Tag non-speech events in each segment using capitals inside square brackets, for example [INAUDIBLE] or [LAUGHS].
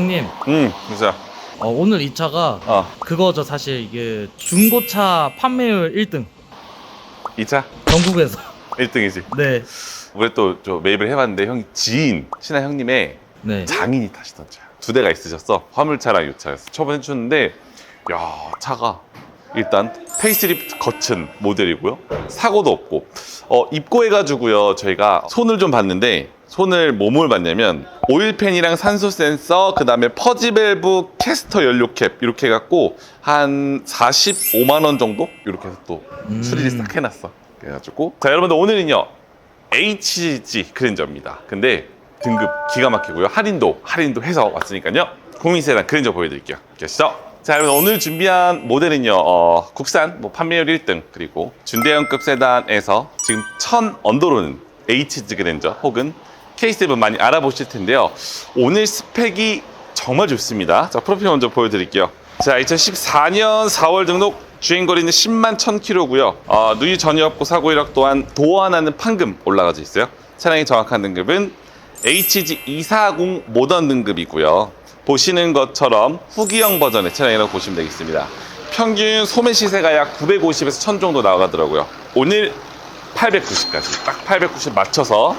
형님, 음, 진짜. 어, 오늘 이 차가 어, 그거죠. 사실 이게 중고차 판매율 1등 2차 전국에서. 1등이지. 네, 우리 또 저 매입을 해봤는데 형 지인 신하 형님의 네. 장인이 타시던 차. 두 대가 있으셨어. 화물차랑 이 차였어. 처분 해 주는데 야 차가 일단 페이스리프트 거친 모델이고요. 사고도 없고 어, 입고해가지고요. 저희가 손을 좀 봤는데 손을 뭐뭘 봤냐면 오일팬이랑 산소 센서 그 다음에 퍼지 밸브 캐스터 연료 캡 이렇게 해갖고 한 45만 원 정도 이렇게 해서 또 음. 수리를 싹 해놨어. 그래가지고 자 여러분들 오늘은요 HG 그랜저입니다. 근데 등급 기가 막히고요. 할인도 할인도 해서 왔으니까요. 국민 세단 그랜저 보여드릴게요. 계시죠? 자 여러분 오늘 준비한 모델은요 어, 국산 뭐 판매율 1등 그리고 준대형급 세단에서 지금 1000 언더로는 HG 그랜저 혹은 K7 많이 알아보실 텐데요. 오늘 스펙이 정말 좋습니다. 자 프로필 먼저 보여드릴게요. 자 2014년 4월 등록 주행거리는 10만 1000km고요. 어, 누유 전혀 없고 사고 이력 또한 도어 하나는 판금 올라가져 있어요. 차량의 정확한 등급은 HG 240 모던 등급이고요. 보시는 것처럼 후기형 버전의 차량이라고 보시면 되겠습니다. 평균 소매 시세가 약 950에서 1000 정도 나가더라고요. 오늘 890까지 딱 890 맞춰서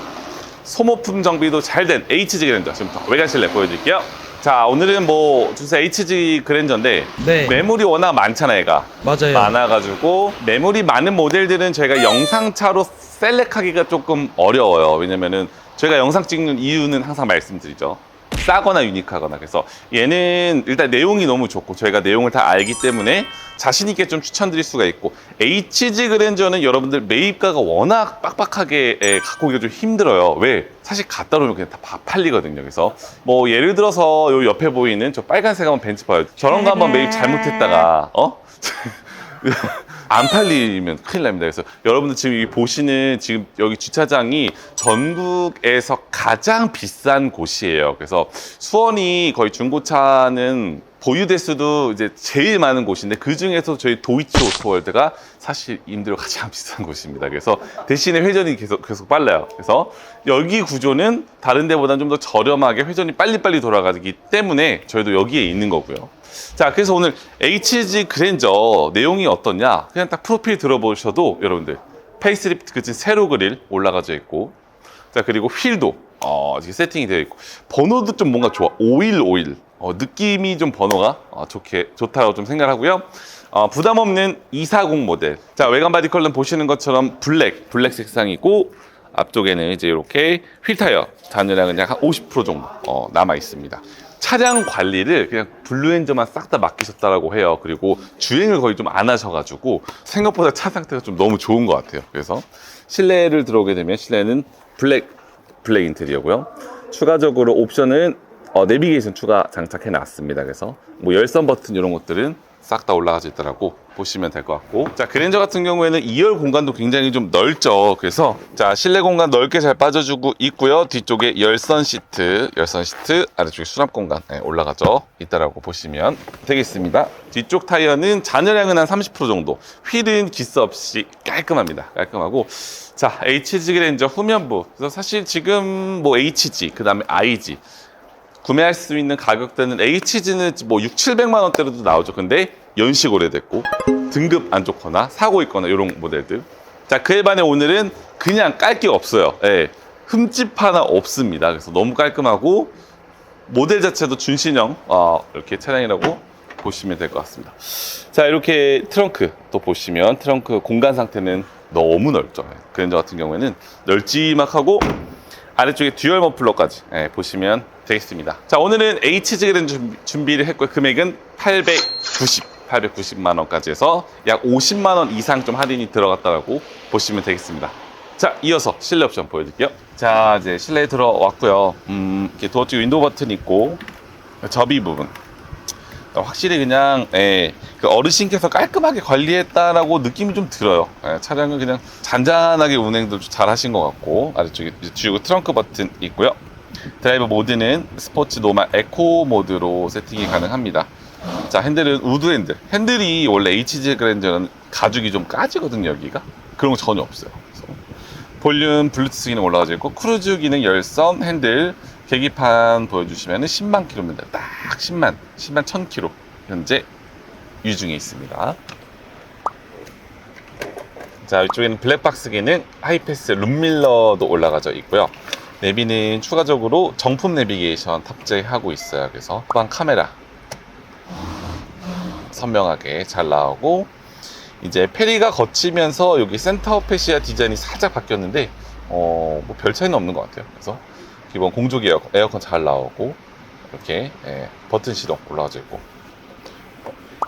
소모품 정비도 잘 된 HG 그랜저 지금부터 외관 실 내 보여드릴게요. 자 오늘은 뭐 주세 HG 그랜저인데 네. 매물이 워낙 많잖아요, 얘가. 맞아요. 많아가지고 매물이 많은 모델들은 저희가 영상차로 셀렉하기가 조금 어려워요. 왜냐면은 저희가 영상 찍는 이유는 항상 말씀드리죠. 싸거나 유니크하거나 그래서 얘는 일단 내용이 너무 좋고 저희가 내용을 다 알기 때문에 자신 있게 좀 추천드릴 수가 있고 HG 그랜저는 여러분들 매입가가 워낙 빡빡하게 에, 갖고 오기가 좀 힘들어요. 왜? 사실 갖다 놓으면 그냥 다 바- 팔리거든요. 그래서 뭐 예를 들어서 요 옆에 보이는 저 빨간색 한번 벤츠 봐요. 저런 거 한번 매입 잘못했다가 어? [LAUGHS] 안 팔리면 큰일 납니다. 그래서 여러분들 지금 보시는 지금 여기 주차장이 전국에서 가장 비싼 곳이에요. 그래서 수원이 거의 중고차는 보유 대수도 이제 제일 많은 곳인데 그 중에서 저희 도이치 오토월드가 사실 임대료 가장 [LAUGHS] 비싼 곳입니다. 그래서 대신에 회전이 계속 계속 빨라요. 그래서 여기 구조는 다른 데보다 좀더 저렴하게 회전이 빨리빨리 돌아가기 때문에 저희도 여기에 있는 거고요. 자, 그래서 오늘 HG 그랜저 내용이 어떠냐? 그냥 딱 프로필 들어보셔도 여러분들 페이스리프트 그친 세로 그릴 올라가져 있고 자, 그리고 휠도 어, 지금 세팅이 되어 있고 번호도 좀 뭔가 좋아. 515일. 어, 느낌이 좀 번호가 어, 좋게 좋다고 좀 생각하고요. 어, 부담 없는 240 모델. 자, 외관 바디 컬러는 보시는 것처럼 블랙, 블랙 색상이고 앞쪽에는 이제 이렇게 휠 타이어 잔여량은 약한50% 정도 어, 남아 있습니다. 차량 관리를 그냥 블루엔저만 싹 다 맡기셨다라고 해요. 그리고 주행을 거의 좀 안 하셔가지고 생각보다 차 상태가 좀 너무 좋은 것 같아요. 그래서 실내를 들어오게 되면 실내는 블랙 블랙 인테리어고요. 추가적으로 옵션은 어, 내비게이션 추가 장착해 놨습니다. 그래서 뭐 열선 버튼 이런 것들은 싹 다 올라가져 있더라고 보시면 될 것 같고. 자 그랜저 같은 경우에는 2열 공간도 굉장히 좀 넓죠. 그래서 자 실내 공간 넓게 잘 빠져주고 있고요. 뒤쪽에 열선 시트 열선 시트 아래쪽에 수납 공간 네, 올라가져 있다라고 보시면 되겠습니다. 뒤쪽 타이어는 잔여량은 한 30% 정도. 휠은 기스 없이 깔끔합니다. 깔끔하고. 자 HG 그랜저 후면부. 그래서 사실 지금 뭐 HG 그 다음에 IG 구매할 수 있는 가격대는 HG는 뭐 6, 700만 원대로도 나오죠. 근데 연식 오래됐고 등급 안 좋거나 사고 있거나 이런 모델들. 자, 그에 반해 오늘은 그냥 깔 게 없어요. 예. 흠집 하나 없습니다. 그래서 너무 깔끔하고 모델 자체도 준신형 어, 이렇게 차량이라고 보시면 될 것 같습니다. 자, 이렇게 트렁크 또 보시면 트렁크 공간 상태는 너무 넓죠. 예. 그랜저 같은 경우에는 널찍막하고 아래쪽에 듀얼 머플러까지 예, 보시면 되겠습니다. 자, 오늘은 HG 그랜 준비를 했고요. 금액은 890, 890만 원까지 해서 약 50만 원 이상 좀 할인이 들어갔다라고 보시면 되겠습니다. 자, 이어서 실내 옵션 보여드릴게요. 자, 이제 실내에 들어왔고요. 음, 이렇게 도어 쪽 윈도우 버튼 있고 접이 부분. 확실히 그냥 예, 그 어르신께서 깔끔하게 관리했다라고 느낌이 좀 들어요. 예, 차량을 그냥 잔잔하게 운행도 잘 하신 것 같고 아래쪽에 주요 트렁크 버튼 있고요. 드라이버 모드는 스포츠 노멀 에코 모드로 세팅이 가능합니다. 자 핸들은 우드 핸들. 핸들이 원래 HG 그랜저는 가죽이 좀 까지거든요 여기가. 그런 거 전혀 없어요. 볼륨 블루투스 기능 올라가져 있고 크루즈 기능 열선 핸들 계기판 보여주시면 10만 킬로입니다. 딱 10만, 10만 1000 킬로 현재 유중에 있습니다. 자, 이쪽에는 블랙박스 기능, 하이패스 룸밀러도 올라가져 있고요. 내비는 추가적으로 정품 내비게이션 탑재하고 있어요. 그래서 후방 카메라 선명하게 잘 나오고 이제 페리가 거치면서 여기 센터 페시아 디자인이 살짝 바뀌었는데 어, 뭐 별 차이는 없는 것 같아요. 그래서 기본 공조기 에어컨, 에어컨 잘 나오고 이렇게 예, 버튼 시동 올라가져 있고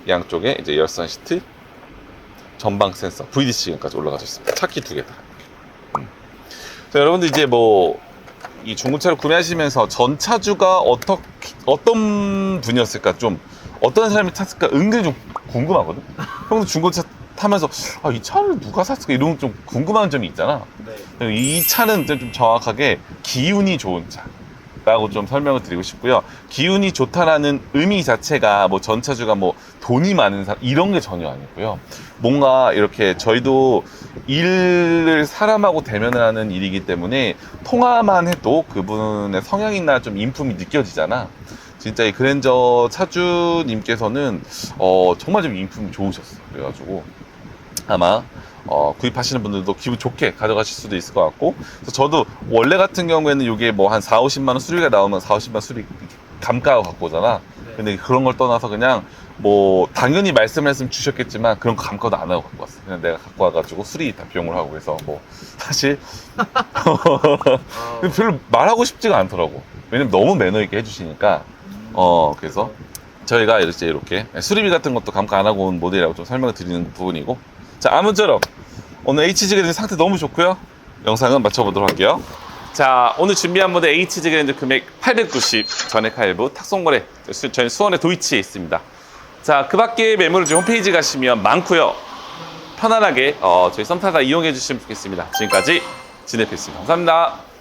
양쪽에 이제 열선 시트 전방 센서 VDC까지 올라가져 있습니다. 차키 두 개다. 음. 자, 여러분들 이제 뭐 이 중고차를 구매하시면서 전차주가 어떻게 어떤 분이었을까 좀 어떤 사람이 탔을까 은근히 좀 궁금하거든. 형도 중고차 타면서 아, 이 차를 누가 샀을까 이런 좀 궁금한 점이 있잖아. 네. 이 차는 좀 정확하게 기운이 좋은 차 라고 좀 설명을 드리고 싶고요. 기운이 좋다라는 의미 자체가 뭐 전차주가 뭐 돈이 많은 사람 이런 게 전혀 아니고요. 뭔가 이렇게 저희도 일을 사람하고 대면을 하는 일이기 때문에 통화만 해도 그분의 성향이나 좀 인품이 느껴지잖아. 진짜 이 그랜저 차주님께서는 어, 정말 좀 인품이 좋으셨어. 그래가지고 아마 어, 구입하시는 분들도 기분 좋게 가져가실 수도 있을 것 같고 그래서 저도 원래 같은 경우에는 이게 뭐 한 4, 50만 원 수리가 나오면 4, 50만 원 수리 감가하고 갖고 오잖아. 근데 그런 걸 떠나서 그냥 뭐 당연히 말씀을 했으면 주셨겠지만 그런 거 감가도 안 하고 갖고 왔어 그냥 내가 갖고 와가지고 수리 다 비용을 하고 그래서 뭐 사실 [LAUGHS] [LAUGHS] 아, 별로 말하고 싶지가 않더라고. 왜냐면 너무 매너 있게 해주시니까 어 그래서 저희가 이렇게 이렇게 수리비 같은 것도 감가 안 하고 온 모델이라고 좀 설명을 드리는 부분이고. 자 아무쪼록 오늘 HG 그랜드 상태 너무 좋고요. 영상은 마쳐보도록 할게요. 자 오늘 준비한 모델 HG 그랜드 금액 890 전액 할부 탁송거래 수- 저희 수원의 도이치에 있습니다. 자그 밖에 매물을 홈페이지 가시면 많고요. 편안하게 어, 저희 썸타가 이용해 주시면 좋겠습니다. 지금까지 진해피였습니다 감사합니다